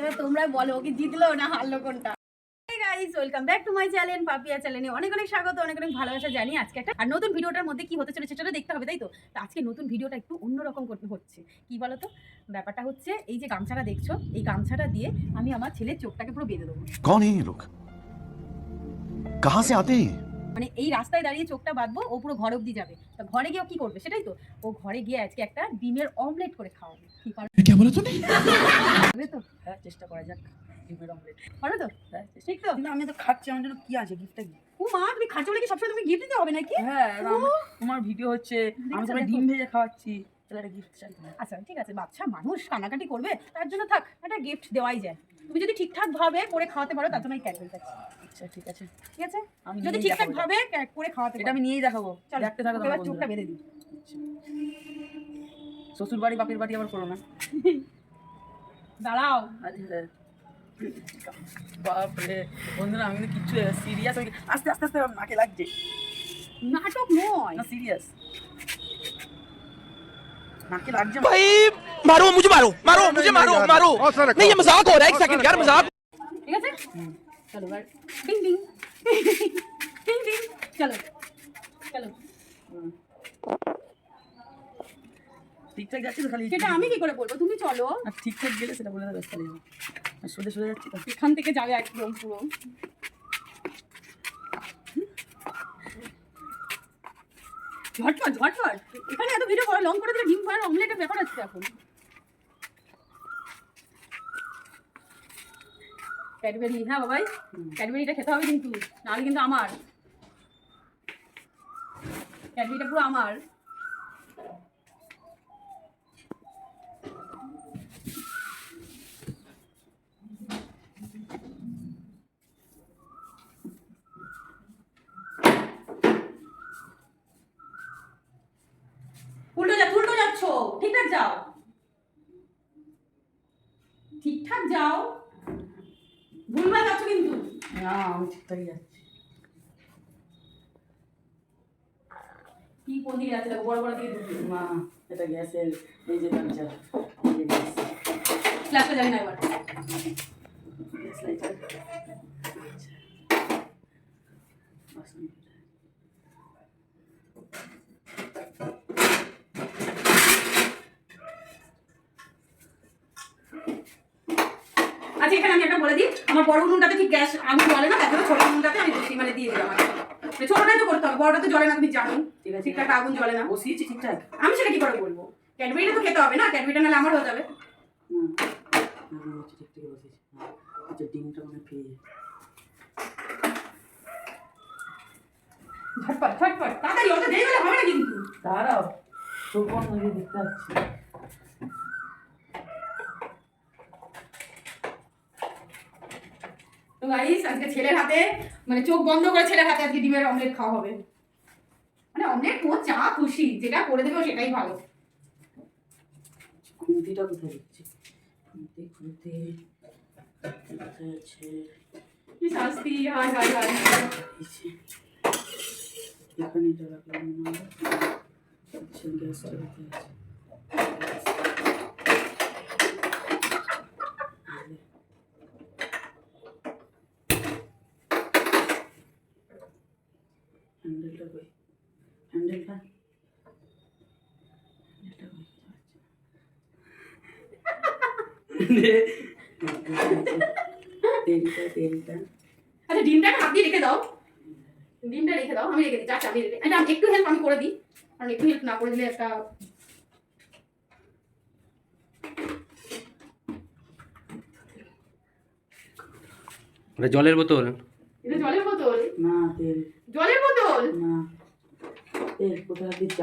এবার তোমরা বলো, ওকে জিতলো না হারলো কোনটা? ওয়েলকাম টু মাই চ্যানেল অনেক অনেক স্বাগত, অনেক অনেক ভালোবাসা জানি আজকে একটা আর নতুন ভিডিওটার মধ্যে হতে সেটা দেখতে হবে, তাই তো? আজকে নতুন ভিডিওটা একটু অন্যরকম করতে হচ্ছে। কি বলো তো ব্যাপারটা হচ্ছে, এই যে গামছাটা দেখছ, এই গামছাটা দিয়ে আমি আমার ছেলের চোখটাকে পুরো বেঁধে দেবো। কাহা সে আতে মানে এই রাস্তায় দাঁড়িয়ে চোখটা বাঁধবো ও পুরো ঘর অব্দি যাবে। তা ঘরে গিয়ে কি করবে সেটাই তো? ও ঘরে গিয়ে আজকে একটা ডিমের অমলেট করে খাওয়াবে। কি পারবে তো হ্যাঁ, চেষ্টা করা যাক ডিমের অমলেট পারো তো? হ্যাঁ, ঠিক তো? আমি তো খাচ্ছি আমার জন্য কি আছে গিফটটা কি? ও মা তুমি খাচ্ছো বলে কি সবসময় তুমি গিফট দিতে হবে নাকি? হ্যাঁ তোমার ভিডিও হচ্ছে আমি তোমার ডিম ভেজে খাওয়াচ্ছি তাহলে একটা গিফট চাই আচ্ছা ঠিক আছে বাচ্চা মানুষ কানাকাটি করবে তার জন্য থাক একটা গিফট দেওয়াই যায়। তুমি যদি ঠিকঠাক ভাবে করে খাওয়াতে পারো তার জন্য আমি ক্যাডবেরি আচ্ছা ঠিক আছে। ঠিক আছে? আমি যদি ঠিকঠাক ভাবে করে খাওয়াতে এটা আমি নিয়েই দেখাবো। চলো দেখতে থাকো তোমার এবার চোখটা বেঁধে দিই। শ্বশুর বাড়ি বাপের বাড়ি আবার করো না? দাঁড়াও। আচ্ছা বাপরে। বন্ধুরা আমি কিন্তু কিচ্ছু সিরিয়াস আস্তে আস্তে আস্তে নাকে লাগছে। নাটক নয়। না সিরিয়াস নাকে লাগছে भाई मारो मुझे मारो मारो मुझे मारो मारो नहीं ये मजाक हो रहा है एक सेकंड यार मजाक ঠিক আছে চলো এবার ডিং ডিং ডিং ডিং চলো চলো হুম। ঠিকঠাক যাচ্ছে তো খালি সেটা আমি কি করে বলবো তুমি চলো আর ঠিকঠাক গেলে সেটা বলে দেবে তাহলে হবে। আর সোজা সোজা যাচ্ছি তো এখান থেকে যাবে একদম পুরো ঝটপট ঝটপট এখানে এত ভিডিও করে লং করে দিলে ডিম ভরার অমলেটের ব্যাপার হচ্ছে এখন ক্যাডবেরি হ্যাঁ বাবাই? ক্যাডবেরিটা খেতে হবে কিন্তু নাহলে কিন্তু আমার। ক্যাডবেরিটা পুরো আমার। উল্টো যা উল্টো যাচ্ছ ঠিকঠাক যাও। ঠিকঠাক যাও। ভুলভাল যাচ্ছ কিন্তু? না আমি ঠিকঠাকই যাচ্ছি। কি কোন দিকে যাচ্ছে বড় বড় দিকে না এটা গ্যাসের এই যে লাইটার ক্লাসে যে গ্যাস। ফ্ল্যাশটা জানি না এবার। গ্যাস লাইটার বাস আচ্ছা এখানে আমি একটা বলে দিই। আমার বড় উনুনটাতে ঠিক গ্যাস আগুন জ্বলে না তার জন্য ছোট উনুনটাতে আমি বসি মানে দিয়ে দিলাম আর কি। মানে ছোটটাই তো করতে হবে বড়টা তো জ্বলে না তুমি জানো। ঠিক আছে ঠিকঠাক আগুন জ্বলে না। বসিয়েছি ঠিকঠাক। আমি সেটা কি করে বলব? ক্যাডবেরিটা তো খেতে হবে না ক্যাডবেরিটা নাহলে আমার হয়ে যাবে। আমি। আচ্ছা ডিমটা মনে হয় ঝটপট ঝটপট তাড়াতাড়ি ওটা দেরি হলে হবে না কিন্তু। দাঁড়াও বন্ধ করে দেখতে পাচ্ছি তো গাইস আজকে ছেলের হাতে মানে চোখ বন্ধ করে ছেলের হাতে আজকে ডিমের অমলেট খাওয়া হবে। মানে অমলেট ও যা খুশি যেটা করে দেবে সেটাই ভালো। খুন্তিটা কোথায় দিচ্ছি খুন্তি খুন্তি কোথায় আছে। কি শাস্তি? হায় হায় হায় এই যে। এখানে এটা রাখলাম গ্যাসটা কোথায় আছে হ্যান্ডেলটা কই হ্যান্ডেলটা হ্যান্ডেলটা কই তেলটা তেলটা আচ্ছা ডিমটা হাত দিয়ে রেখে দাও। ডিমটা রেখে দাও আমি রেখে দিচ্ছি আচ্ছা আমি রেখে এটা একটু হেল্প আমি করে দিই। কারণ একটু হেল্প না করে দিলে একটা এটা জলের বোতল। এটা জলের বোতল? না তেল। জলের বোতল? না। তেল কোথায়? দিচ্ছি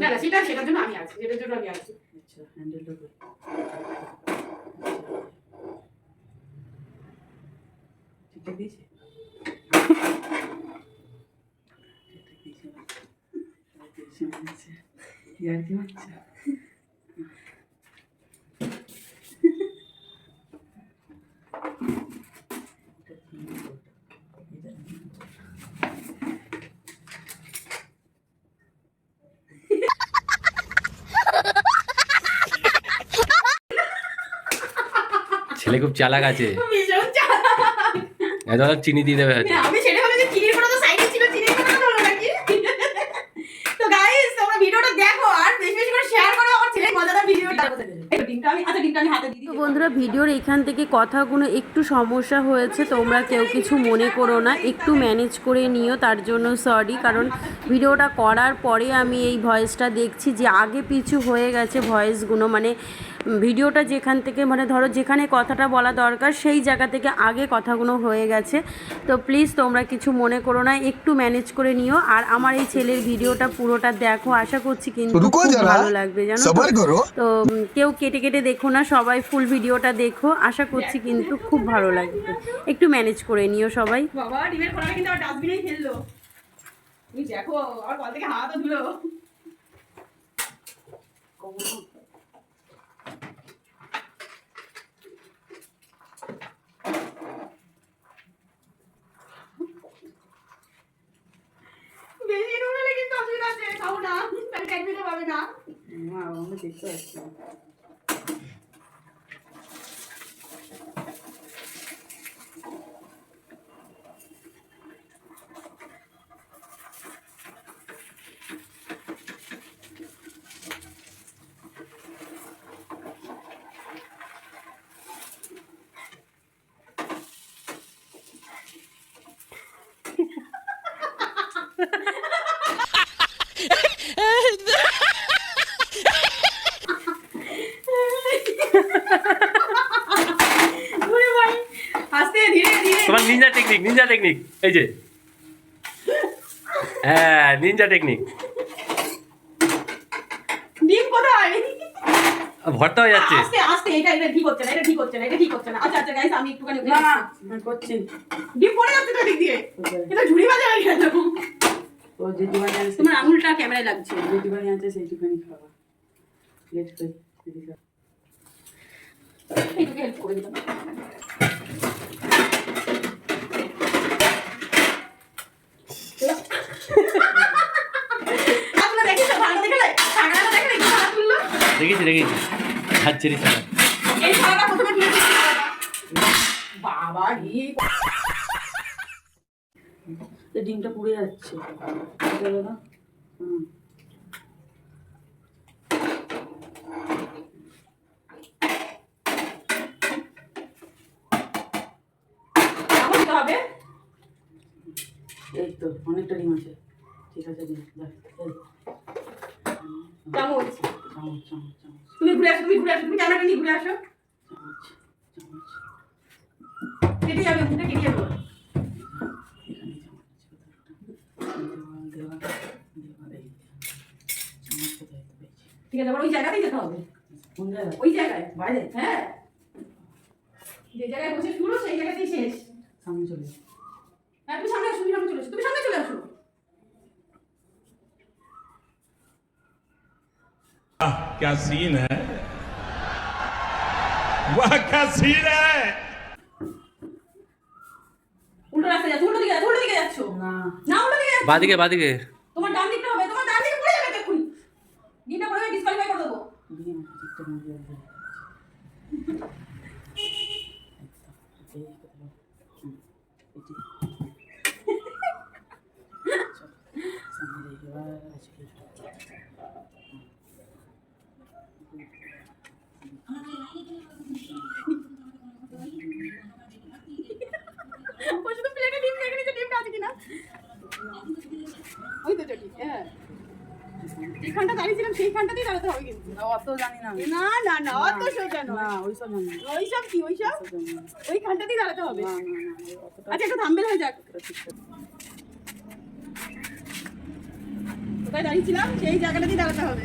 না না সেটা সেটার জন্য আমি আছি সেটার জন্য আমি আছি। আচ্ছা হ্যান্ডেলটা ছেলে খুব চালাক আছে। এত চিনি দিয়ে দেবে হয়তো আমি সেটা ভাবলাম যে চিনির ফোঁটা তো সাইডে ছিল চিনির ফোঁটা তো হলো নাকি তো গাইস তোমরা ভিডিওটা দেখো আর বেশি বেশি করে শেয়ার করো আমার ছেলে মজাদার ভিডিওটা এই ডিমটা আমি আচ্ছা ডিমটা আমি হাতে দিয়ে তো বন্ধুরা ভিডিওর এখান থেকে কথাগুলো একটু সমস্যা হয়েছে তোমরা কেউ কিছু মনে করো না একটু ম্যানেজ করে নিও তার জন্য সরি কারণ ভিডিওটা করার পরে আমি এই ভয়েসটা দেখছি যে আগে পিছু হয়ে গেছে ভয়েসগুলো মানে ভিডিওটা যেখান থেকে মানে ধরো যেখানে কথাটা বলা দরকার সেই জায়গা থেকে আগে কথাগুলো হয়ে গেছে। তো প্লিজ তোমরা কিছু মনে করো না একটু ম্যানেজ করে নিও আর আমার এই ছেলের ভিডিওটা পুরোটা দেখো আশা করছি কিন্তু খুব ভালো লাগবে জানো তো? কেউ কেটে কেটে দেখো না সবাই ফুল ভিডিওটা দেখো। আশা করছি কিন্তু খুব ভালো লাগবে। একটু ম্যানেজ করে নিও সবাই। বাবা ডিমের খোলাটা কিন্তু আমার ডাস্টবিনেই ফেলল। তুমি দেখো আমার কল থেকে হাতও ধুলো বেশি নুন হলে কিন্তু অসুবিধা আছে খাব না। পাবে না। মা আমি দেখতে পাচ্ছি ঘুরে ভাই আস্তে ধীরে ধীরে তোমার নিনজা টেকনিক নিনজা টেকনিক এই যে। হ্যাঁ নিনজা টেকনিক ডিম কোথায়? ভর্তা হয়ে যাচ্ছে। আস্তে আস্তে এটা এটা ঠিক হচ্ছে না এটা ঠিক হচ্ছে না এটা ঠিক হচ্ছে না। আচ্ছা আচ্ছা গাইস আমি একটুখানি না না করছি ডিম পড়ে যাচ্ছে তো দিক দিয়ে। এটা ঝুড়ি বাজা হয়ে যেটুখানি আছে। তোমার আঙুলটা ক্যামেরায় লাগছে। যেটুখানি আছে সেইটুখানি খাওয়া। লেট করে এইটুকু হেল্প করে দিলাম। দেখেছ দেখেছি। বাবা রে। ডিমটা পুড়ে যাচ্ছে। হুম। এই তো অনেকটা ডিম আছে। ঠিক আছে ডিম চামচ। চামচ চামচ চামচ। তুমি ঘুরে আসো তুমি ঘুরে আসো তুমি ক্যামেরাটা নিয়ে ঘুরে আসো। চামচ চামচ। কেটে যাবে মুখে কেটে যাবে। ঠিক আছে আবার ওই জায়গাতেই যেতে হবে। কোন জায়গায়? ওই জায়গায় বাইরে। হ্যাঁ। যে জায়গায় বসে শুরু সেই জায়গাতেই শেষ। সামনে চলে যাও। হ্যাঁ তুমি সামনে আসো তুমি সামনে চলে আসো তুমি সামনে চলে আসো क्या सीन है वाह क्या सीन है উল্টো রাস্তায় যাচ্ছ উল্টো দিকে যাচ্ছ উল্টো দিকে যাচ্ছ না না উল্টো দিকে যাচ্ছ বাদিকে বাদিকে তোমার ডান দিকটা হবে তোমার ডান দিকে পড়ে যাবে দেখুন ডিমটা পড়ে যাবে ডিসকালিফাই করে দেবো ওই দাঁড়িয়েছিলাম সেইখানটাতেই দাঁড়াতে হবে অত জানি না না না না অত সোজা না ওইসব জানি ওইসব কি ওইসব। ওইখানটাতেই দাঁড়াতে হবে আচ্ছা হয়ে যাক কোথায় দাঁড়িয়েছিলাম সেই জায়গাটাতেই দাঁড়াতে হবে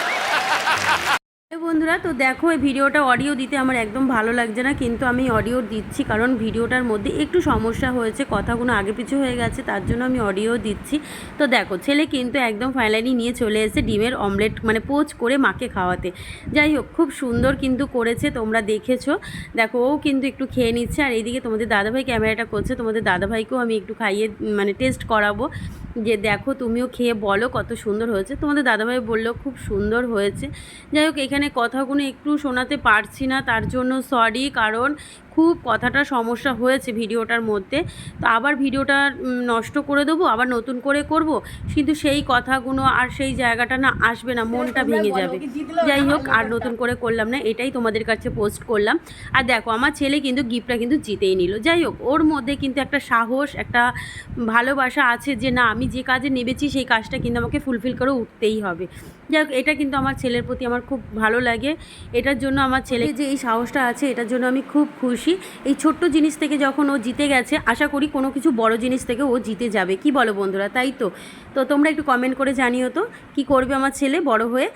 বন্ধুরা, তো দেখো, এই ভিডিওটা অডিও দিতে আমার একদম ভালো লাগছে না, কিন্তু আমি অডিও দিচ্ছি কারণ ভিডিওটার মধ্যে একটু সমস্যা হয়েছে, কথাগুলো আগে পিছু হয়ে গেছে, তার জন্য আমি অডিও দিচ্ছি। তো দেখো, ছেলে কিন্তু একদম ফাইনালি নিয়ে চলে এসেছে ডিমের অমলেট মানে পোচ করে মাকে খাওয়াতে। যাই হোক, খুব সুন্দর কিন্তু করেছে, তোমরা দেখেছ। দেখো, ও কিন্তু একটু খেয়ে নিচ্ছে, আর এইদিকে তোমাদের দাদাভাই ক্যামেরাটা করছে, তোমাদের দাদাভাইকেও আমি একটু খাইয়ে মানে টেস্ট করাবো। যে দেখো, তুমিও খেয়ে বলো কত সুন্দর হয়েছে। তোমাদের দাদাভাই বলল, খুব সুন্দর হয়েছে। যাই হোক, এখানে কথাগুলো একটু শোনাতে পারছি না তার জন্য সরি কারণ খুব কথাটা সমস্যা হয়েছে ভিডিওটার মধ্যে। তো আবার ভিডিওটা নষ্ট করে দেবো আবার নতুন করে করব। কিন্তু সেই কথাগুলো আর সেই জায়গাটা না আসবে না মনটা ভেঙে যাবে। যাই হোক আর নতুন করে করলাম না এটাই তোমাদের কাছে পোস্ট করলাম। আর দেখো আমার ছেলে কিন্তু গিফটটা কিন্তু জিতেই নিল। যাই হোক ওর মধ্যে কিন্তু একটা সাহস একটা ভালোবাসা আছে যে না আমি যে কাজে নেবেছি সেই কাজটা কিন্তু আমাকে ফুলফিল করে উঠতেই হবে। যাই হোক এটা কিন্তু আমার ছেলের প্রতি আমার খুব ভালো লাগে। এটার জন্য আমার ছেলে যে এই সাহসটা আছে এটার জন্য আমি খুব খুশি। এই ছোট্ট জিনিস থেকে যখন ও জিতে গেছে, আশা করি কোনো কিছু বড় জিনিস থেকে ও জিতে যাবে। কি বলো বন্ধুরা, তাই তো? তো তোমরা একটু কমেন্ট করে জানিও তো, কি করবে আমার ছেলে বড় হয়ে?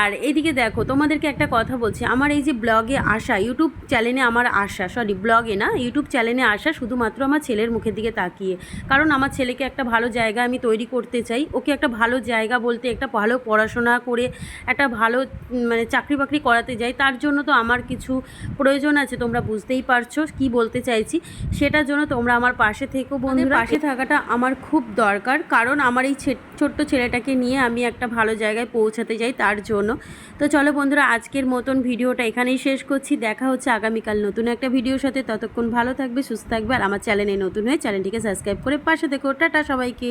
আর এইদিকে দেখো, তোমাদেরকে একটা কথা বলছি। আমার এই যে ব্লগে আসা ইউটিউব চ্যানেলে আমার আসা সরি ব্লগে না ইউটিউব চ্যানেলে আসা শুধুমাত্র আমার ছেলের মুখের দিকে তাকিয়ে। কারণ আমার ছেলেকে একটা ভালো জায়গা আমি তৈরি করতে চাই। ওকে একটা ভালো জায়গা বলতে, একটা ভালো পড়াশোনা করে, একটা ভালো মানে চাকরি বাকরি করাতে যাই, তার জন্য তো আমার কিছু প্রয়োজন আছে, তোমরা বুঝতেই পারছ কি বলতে চাইছি সেটার জন্য তোমরা আমার পাশে থেকো বন্ধুরা। পাশে থাকাটা আমার খুব দরকার কারণ আমার এই ছোট্ট ছেলেটাকে নিয়ে আমি একটা ভালো জায়গায় পৌঁছাতে যাই তার জন্য। তো চলো বন্ধুরা আজকের মতন ভিডিওটা এখানেই শেষ করছি। দেখা হচ্ছে আগামীকাল নতুন একটা ভিডিওর সাথে। ততক্ষণ ভালো থাকবে সুস্থ থাকবে আর আমার চ্যানেলে নতুন হয়ে চ্যানেলটিকে সাবস্ক্রাইব করে পাশে দেখো টাটা সবাইকে।